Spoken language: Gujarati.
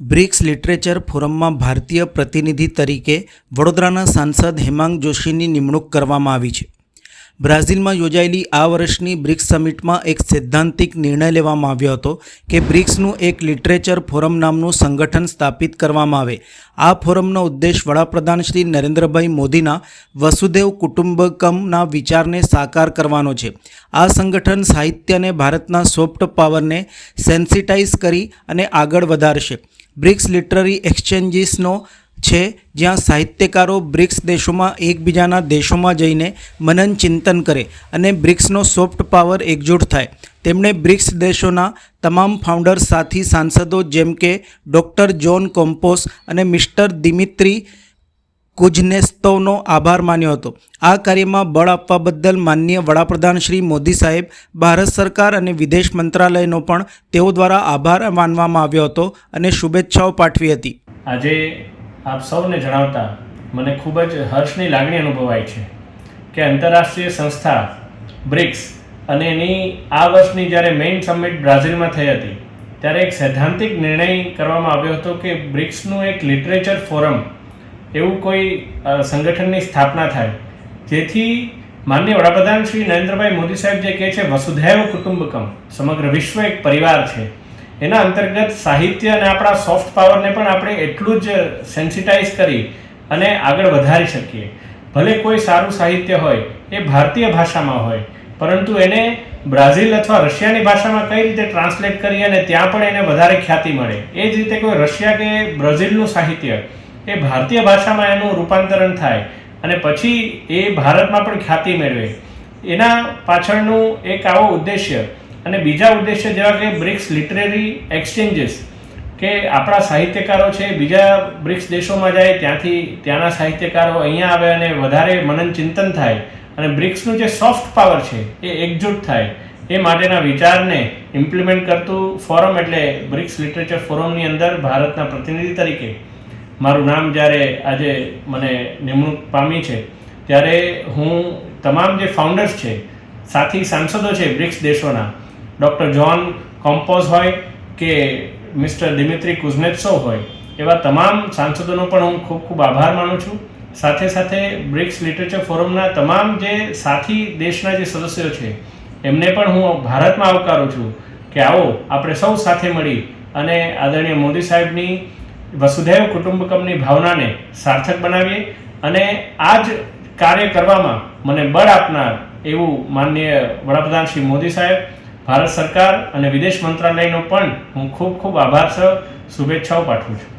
બ્રિક્સ લિટરેચર ફોરમમાં ભારતીય પ્રતિનિધિ તરીકે વડોદરાના સાંસદ હેમાંગ જોશીની નિમણૂક કરવામાં આવી છે. બ્રાઝિલમાં યોજાયેલી આ વર્ષની બ્રિક્સ સમિટમાં એક સૈદ્ધાંતિક નિર્ણય લેવામાં આવ્યો હતો કે બ્રિક્સનું એક લિટરેચર ફોરમ નામનું સંગઠન સ્થાપિત કરવામાં આવે. આ ફોરમનો ઉદ્દેશ વડાપ્રધાન શ્રી નરેન્દ્રભાઈ મોદીના વસુદેવ કુટુંબકમના વિચારને સાકાર કરવાનો છે. આ સંગઠન સાહિત્યને ભારતના સોફ્ટ પાવરને સેન્સિટાઇઝ કરી અને આગળ વધારશે. બ્રિક્સ લિટરરી એક્સચેન્જીસનો છે જ્યાં સાહિત્યકારો બ્રિક્સ દેશોમાં એકબીજાના દેશોમાં જઈને મનન ચિંતન કરે અને બ્રિક્સનો સોફ્ટ પાવર એકજૂટ થાય. તેમણે બ્રિક્સ દેશોના તમામ ફાઉન્ડર્સ સાથી સાંસદો જેમ કે ડૉક્ટર જોન કોમ્પોસ અને મિસ્ટર દિમિત્રી કુજનેસ્તોનો આભાર માન્યો હતો. આ કાર્યમાં બળ આપવા બદલ માનનીય વડાપ્રધાન શ્રી મોદી સાહેબ, ભારત સરકાર અને વિદેશ મંત્રાલયનો પણ તેઓ દ્વારા આભાર માનવામાં આવ્યો હતો અને શુભેચ્છાઓ પાઠવી હતી. આજે આપ સૌને જણાવતા મને ખૂબ જ હર્ષની લાગણી અનુભવાય છે કે આંતરરાષ્ટ્રીય સંસ્થા બ્રિક્સ અને એની આ વર્ષની જ્યારે મેઇન સમિટ બ્રાઝિલમાં થઈ હતી, ત્યારે એક સૈદ્ધાંતિક નિર્ણય કરવામાં આવ્યો હતો કે બ્રિક્સનું એક લિટરેચર ફોરમ એવું કોઈ સંગઠનની સ્થાપના થાય. જેથી માન્ય વડાપ્રધાન શ્રી નરેન્દ્રભાઈ મોદી સાહેબ જે કહે છે, વસુધૈવ કુટુંબકમ સમગ્ર વિશ્વ એક પરિવાર છે. એના અંતર્ગત સાહિત્ય અને આપણા સોફ્ટ પાવરને પણ આપણે એટલું જ સેન્સિટાઇઝ કરી અને આગળ વધારી શકીએ. ભલે કોઈ સારું સાહિત્ય હોય, એ ભારતીય ભાષામાં હોય, પરંતુ એને બ્રાઝિલ અથવા રશિયાની ભાષામાં કઈ રીતે ટ્રાન્સલેટ કરી અને ત્યાં પણ એને વધારે ખ્યાતિ મળે. એ જ રીતે કોઈ રશિયા કે બ્રાઝિલનું સાહિત્ય, એ ભારતીય ભાષામાં એનું રૂપાંતરણ થાય અને પછી એ ભારતમાં પણ ખ્યાતિ મેળવે. એના પાછળનું એક આવો ઉદ્દેશ્ય અને બીજા ઉદ્દેશ્ય જેવા કે બ્રિક્સ લિટરેરી એક્સચેન્જીસ કે આપણા સાહિત્યકારો છે, બીજા બ્રિક્સ દેશોમાં જાય, ત્યાંથી ત્યાંના સાહિત્યકારો અહીંયા આવે અને વધારે મનન ચિંતન થાય. અને બ્રિક્સનું જે સોફ્ટ પાવર છે, એ એકજૂટ થાય. એ માટેના વિચારને ઇમ્પ્લિમેન્ટ કરતું ફોરમ એટલે બ્રિક્સ લિટરેચર ફોરમની અંદર ભારતના પ્રતિનિધિ તરીકે. મારું નામ જ્યારે આજે મને નિમણૂક પામી છે, ત્યારે હું તમામ જે ફાઉન્ડર્સ છે, સાથી સાંસદો છે બ્રિક્સ દેશોના ડૉક્ટર જ્હોન કોમ્પોઝ હોય કે મિસ્ટર દિમિત્રી કુઝનેત્સોવ હોય, એવા તમામ સાંસદોનો પણ હું ખૂબ ખૂબ આભાર માનું છું. સાથે સાથે બ્રિક્સ લિટરેચર ફોરમના તમામ જે સાથી દેશના જે સદસ્યો છે, એમને પણ હું ભારતમાં આવકારું છું કે આવો આપણે સૌ સાથે મળી અને આદરણીય મોદી સાહેબની, વસુધૈવ કુટુંબકમની ભાવનાને સાર્થક બનાવીએ અને આ જ કાર્ય કરવામાં મને બળ આપનાર એવું માનનીય વડાપ્રધાન શ્રી મોદી સાહેબ ભારત સરકાર અને વિદેશ મંત્રાલયનો પણ હું ખૂબ ખૂબ આભાર શુભેચ્છાઓ પાઠવું છું.